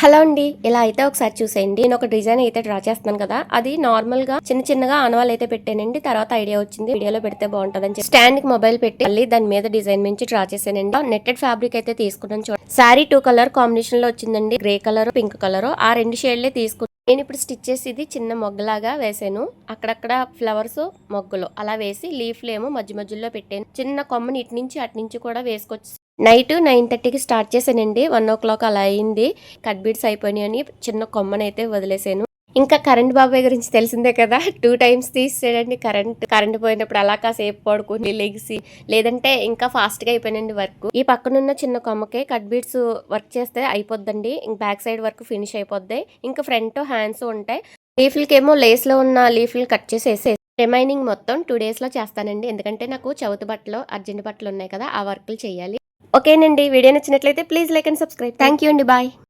Hello అండి ఇలా అయితే ఒకసారి చూసేయండి. నేను ఒక డిజైన్ అయితే డ్రా చేస్తున్నాను కదా అది నార్మల్గా చిన్న చిన్నగా ఆనవాళ్ళు అయితే పెట్టానండి. తర్వాత ఐడియా వచ్చింది వీడియోలో పెడితే బాగుంటుందని చెప్పి. స్టాండ్కి మొబైల్ పెట్టి మళ్ళీ దాని మీద డిజైన్ నుంచి డ్రా చేశానండి. నెట్టెడ్ ఫ్యాబ్రిక్ అయితే తీసుకున్నాను చూడండి. శారీ టూ కలర్ కాంబినేషన్లో వచ్చిందండి. గ్రే కలర్ పింక్ కలర్ ఆ రెండు షేడ్లే తీసుకున్నాను. నేను ఇప్పుడు స్టిచ్ చేసి ఇది చిన్న మొగ్గలాగా వేసాను అక్కడక్కడ ఫ్లవర్స్ మొగ్గలు అలా వేసి లీఫ్లు ఏమో మధ్య మధ్యలో పెట్టాను. చిన్న కొమ్మని ఇటు నుంచి అటు నుంచి కూడా వేసుకొచ్చి నైట్ నైన్ థర్టీకి స్టార్ట్ చేశానండి. వన్ ఓ క్లాక్ అలా అయింది. కట్ బీట్స్ అయిపోయినాయని చిన్న కొమ్మని అయితే వదిలేసాను ఇంకా కరెంట్ బాబాయ్ గురించి తెలిసిందే కదా. టూ టైమ్స్ తీసేయండి కరెంట్. కరెంట్ పోయినప్పుడు అలా కాసేపు పడుకుని లెగిసి లేదంటే ఇంకా ఫాస్ట్గా అయిపోయినండి వర్క్. ఈ పక్కనున్న చిన్న కొమ్మకే కట్ బీట్స్ వర్క్ చేస్తే అయిపోద్దండి. ఇంక బ్యాక్ సైడ్ వర్క్ ఫినిష్ అయిపోద్ది. ఇంకా ఫ్రంట్ హ్యాండ్స్ ఉంటాయి. లీఫ్లకేమో లేస్లో ఉన్న లీఫ్లు కట్ చేసేసి రిమైనింగ్ మొత్తం టూ డేస్లో చేస్తానండి. ఎందుకంటే నాకు చవితి బట్టలు అర్జెంట్ బట్టలు ఉన్నాయి కదా ఆ వర్క్లు చేయాలి. ఓకేనండి. వీడియో నచ్చినట్లయితే please like and subscribe. Thank you అండి. బాయ్